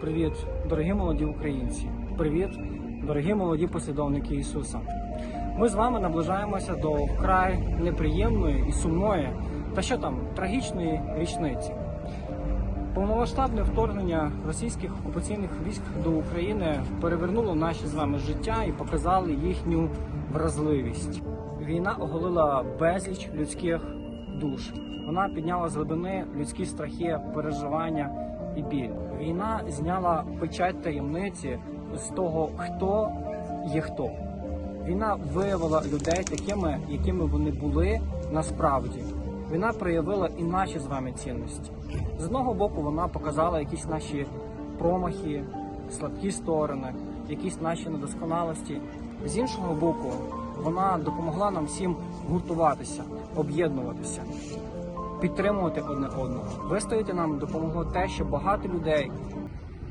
Привіт, дорогі молоді українці! Привіт, дорогі молоді послідовники Ісуса! Ми з вами наближаємося до вкрай неприємної і сумної, та що там трагічної річниці. Повномасштабне вторгнення російських окупаційних військ до України перевернуло наші з вами життя і показали їхню вразливість. Війна оголила безліч людських душ. Вона підняла з глибини людські страхи, переживання і біль. Війна зняла печать таємниці з того, хто є хто. Війна виявила людей такими, якими вони були насправді. Війна проявила і наші з вами цінності. З одного боку, вона показала якісь наші промахи, слабкі сторони, якісь наші недосконалості. З іншого боку, вона допомогла нам всім гуртуватися, об'єднуватися, підтримувати одне одного. Вистояти нам допомогло те, що багато людей